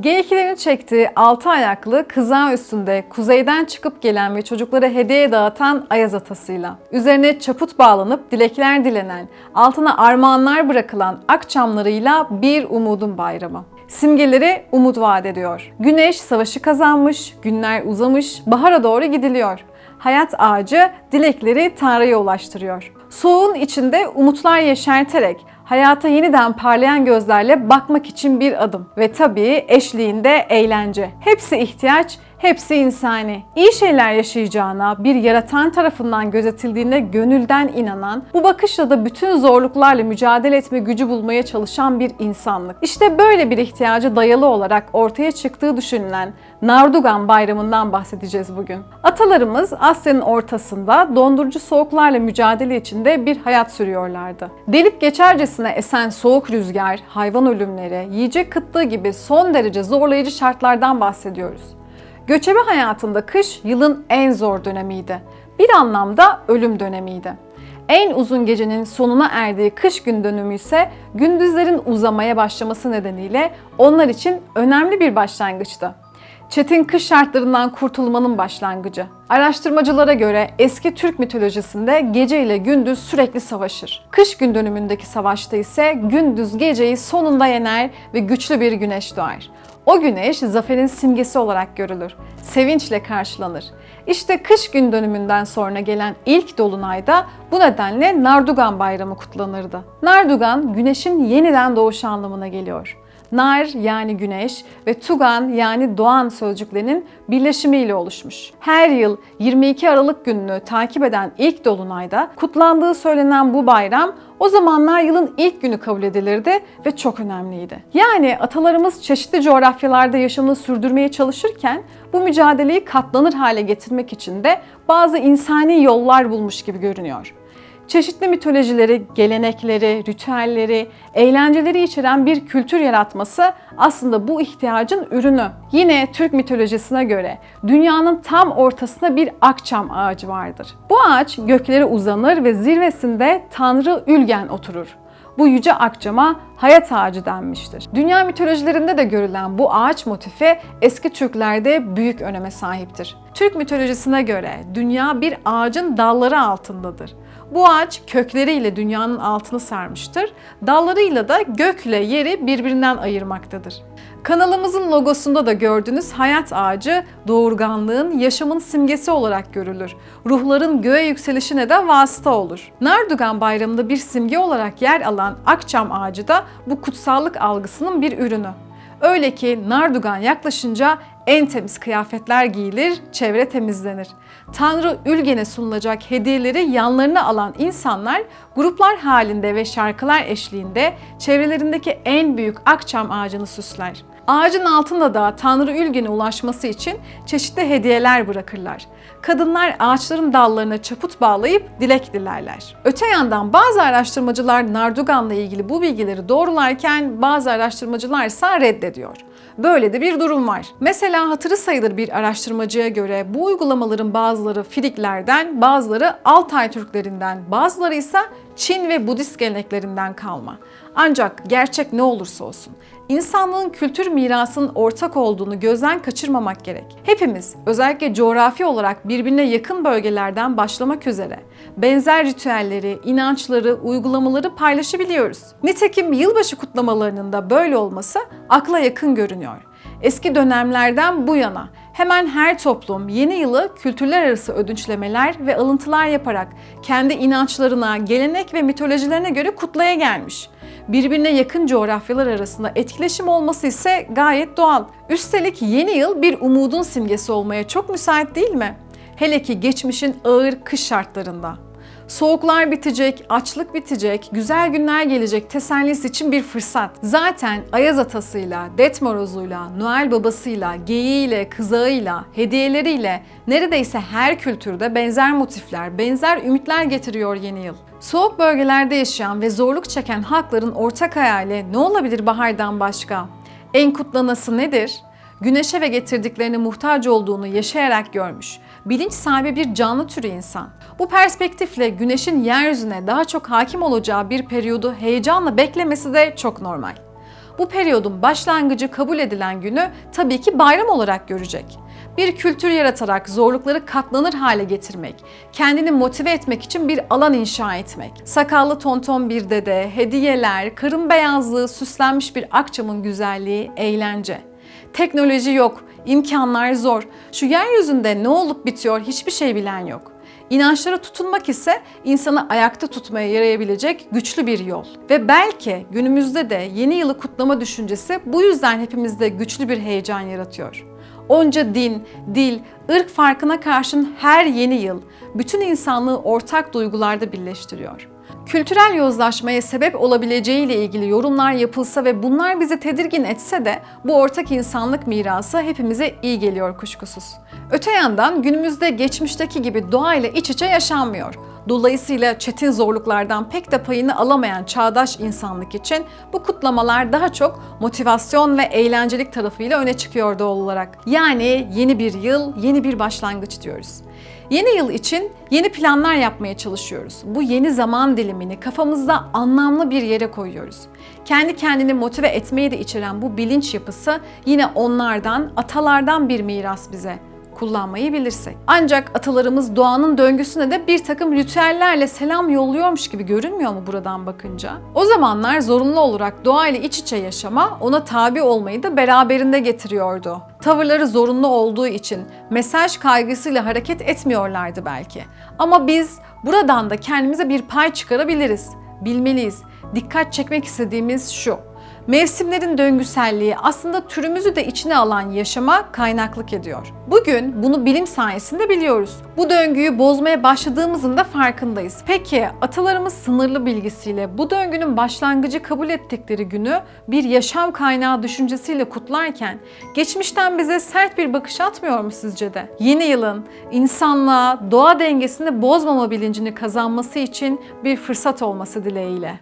Geyiklerin çektiği altı ayaklı kıza üstünde kuzeyden çıkıp gelen ve çocuklara hediye dağıtan Ayaz atasıyla, üzerine çaput bağlanıp dilekler dilenen, altına armağanlar bırakılan akçamlarıyla bir umudun bayramı. Simgeleri umut vaat ediyor. Güneş savaşı kazanmış, günler uzamış, bahara doğru gidiliyor. Hayat ağacı dilekleri Tanrı'ya ulaştırıyor. Soğuğun içinde umutlar yeşerterek hayata yeniden parlayan gözlerle bakmak için bir adım. Ve tabii eşliğinde eğlence. Hepsi ihtiyaç, hepsi insani. İyi şeyler yaşayacağına, bir yaratan tarafından gözetildiğine gönülden inanan, bu bakışla da bütün zorluklarla mücadele etme gücü bulmaya çalışan bir insanlık. İşte böyle bir ihtiyacı dayalı olarak ortaya çıktığı düşünülen Nardugan Bayramı'ndan bahsedeceğiz bugün. Atalarımız Asya'nın ortasında dondurucu soğuklarla mücadele içinde bir hayat sürüyorlardı. Delip geçercesine esen soğuk rüzgar, hayvan ölümleri, yiyecek kıtlığı gibi son derece zorlayıcı şartlardan bahsediyoruz. Göçebe hayatında kış yılın en zor dönemiydi. Bir anlamda ölüm dönemiydi. En uzun gecenin sonuna erdiği kış gün dönümü ise gündüzlerin uzamaya başlaması nedeniyle onlar için önemli bir başlangıçtı. Çetin kış şartlarından kurtulmanın başlangıcı. Araştırmacılara göre eski Türk mitolojisinde gece ile gündüz sürekli savaşır. Kış gün dönümündeki savaşta ise gündüz geceyi sonunda yener ve güçlü bir güneş doğar. O güneş zaferin simgesi olarak görülür. Sevinçle karşılanır. İşte kış gün dönümünden sonra gelen ilk dolunayda bu nedenle Nardugan Bayramı kutlanırdı. Nardugan güneşin yeniden doğuşu anlamına geliyor. Nar yani güneş ve Tugan yani doğan sözcüklerinin birleşimiyle oluşmuş. Her yıl 22 Aralık gününü takip eden ilk dolunayda kutlandığı söylenen bu bayram o zamanlar yılın ilk günü kabul edilirdi ve çok önemliydi. Yani atalarımız çeşitli coğrafyalarda yaşamını sürdürmeye çalışırken bu mücadeleyi katlanır hale getirmek için de bazı insani yollar bulmuş gibi görünüyor çeşitli mitolojileri, gelenekleri, ritüelleri, eğlenceleri içeren bir kültür yaratması aslında bu ihtiyacın ürünü. Yine Türk mitolojisine göre dünyanın tam ortasında bir akçam ağacı vardır. Bu ağaç göklere uzanır ve zirvesinde Tanrı Ülgen oturur. Bu yüce akçama hayat ağacı denmiştir. Dünya mitolojilerinde de görülen bu ağaç motifi eski Türklerde büyük öneme sahiptir. Türk mitolojisine göre dünya bir ağacın dalları altındadır. Bu ağaç kökleriyle dünyanın altını sarmıştır. Dallarıyla da gökle yeri birbirinden ayırmaktadır. Kanalımızın logosunda da gördüğünüz hayat ağacı doğurganlığın, yaşamın simgesi olarak görülür. Ruhların göğe yükselişine de vasıta olur. Nardugan Bayramı'nda bir simge olarak yer alan akçam ağacı da bu kutsallık algısının bir ürünü. Öyle ki Nardugan yaklaşınca en temiz kıyafetler giyilir, çevre temizlenir. Tanrı Ülgen'e sunulacak hediyeleri yanlarına alan insanlar gruplar halinde ve şarkılar eşliğinde çevrelerindeki en büyük akçam ağacını süsler. Ağacın altında da Tanrı Ülgen'e ulaşması için çeşitli hediyeler bırakırlar. Kadınlar ağaçların dallarına çaput bağlayıp dilek dilerler. Öte yandan bazı araştırmacılar Nardugan'la ilgili bu bilgileri doğrularken bazı araştırmacılar ise reddediyor. Böyle de bir durum var. Mesela hatırı sayılır bir araştırmacıya göre bu uygulamaların bazıları Friklerden, bazıları Altay Türklerinden, bazıları ise Çin ve Budist geleneklerinden kalma. Ancak gerçek ne olursa olsun insanlığın kültür mirasının ortak olduğunu gözden kaçırmamak gerek. Hepimiz özellikle coğrafi olarak birbirine yakın bölgelerden başlamak üzere benzer ritüelleri, inançları, uygulamaları paylaşabiliyoruz. Nitekim yılbaşı kutlamalarının da böyle olması akla yakın görünüyor. Eski dönemlerden bu yana hemen her toplum yeni yılı kültürler arası ödünçlemeler ve alıntılar yaparak kendi inançlarına, gelenek ve mitolojilerine göre kutlaya gelmiş birbirine yakın coğrafyalar arasında etkileşim olması ise gayet doğal. Üstelik yeni yıl bir umudun simgesi olmaya çok müsait değil mi? Hele ki geçmişin ağır kış şartlarında. Soğuklar bitecek, açlık bitecek, güzel günler gelecek tesellisi için bir fırsat. Zaten Ayaz atasıyla, Det morozuyla, Noel babasıyla, geyiğiyle, kızağıyla, hediyeleriyle neredeyse her kültürde benzer motifler, benzer ümitler getiriyor yeni yıl. Soğuk bölgelerde yaşayan ve zorluk çeken halkların ortak hayali ne olabilir bahardan başka? En kutlanası nedir? Güneşe ve getirdiklerine muhtaç olduğunu yaşayarak görmüş. Bilinç sahibi bir canlı türü insan. Bu perspektifle güneşin yeryüzüne daha çok hakim olacağı bir periyodu heyecanla beklemesi de çok normal. bu periyodun başlangıcı kabul edilen günü tabii ki bayram olarak görecek. Bir kültür yaratarak zorlukları katlanır hale getirmek, kendini motive etmek için bir alan inşa etmek. Sakallı tonton bir dede, hediyeler, karın beyazlığı, süslenmiş bir akçamın güzelliği, eğlence. Teknoloji yok, imkanlar zor. Şu yeryüzünde ne olup bitiyor hiçbir şey bilen yok. İnançlara tutunmak ise insanı ayakta tutmaya yarayabilecek güçlü bir yol. Ve belki günümüzde de yeni yılı kutlama düşüncesi bu yüzden hepimizde güçlü bir heyecan yaratıyor. Onca din, dil, ırk farkına karşın her yeni yıl bütün insanlığı ortak duygularda birleştiriyor. Kültürel yozlaşmaya sebep olabileceği ile ilgili yorumlar yapılsa ve bunlar bizi tedirgin etse de bu ortak insanlık mirası hepimize iyi geliyor kuşkusuz. Öte yandan günümüzde geçmişteki gibi doğayla iç içe yaşanmıyor. Dolayısıyla çetin zorluklardan pek de payını alamayan çağdaş insanlık için bu kutlamalar daha çok motivasyon ve eğlencelik tarafıyla öne çıkıyor doğal olarak. Yani yeni bir yıl, yeni bir başlangıç diyoruz. Yeni yıl için yeni planlar yapmaya çalışıyoruz. Bu yeni zaman dilimini kafamızda anlamlı bir yere koyuyoruz. Kendi kendini motive etmeyi de içeren bu bilinç yapısı yine onlardan, atalardan bir miras bize kullanmayı bilirsek. Ancak atalarımız doğanın döngüsüne de bir takım ritüellerle selam yolluyormuş gibi görünmüyor mu buradan bakınca? O zamanlar zorunlu olarak doğayla iç içe yaşama ona tabi olmayı da beraberinde getiriyordu. Tavırları zorunlu olduğu için mesaj kaygısıyla hareket etmiyorlardı belki. Ama biz buradan da kendimize bir pay çıkarabiliriz. Bilmeliyiz. Dikkat çekmek istediğimiz şu. Mevsimlerin döngüselliği aslında türümüzü de içine alan yaşama kaynaklık ediyor. Bugün bunu bilim sayesinde biliyoruz. Bu döngüyü bozmaya başladığımızın da farkındayız. Peki atalarımız sınırlı bilgisiyle bu döngünün başlangıcı kabul ettikleri günü bir yaşam kaynağı düşüncesiyle kutlarken geçmişten bize sert bir bakış atmıyor mu sizce de? Yeni yılın insanlığa doğa dengesini bozmama bilincini kazanması için bir fırsat olması dileğiyle.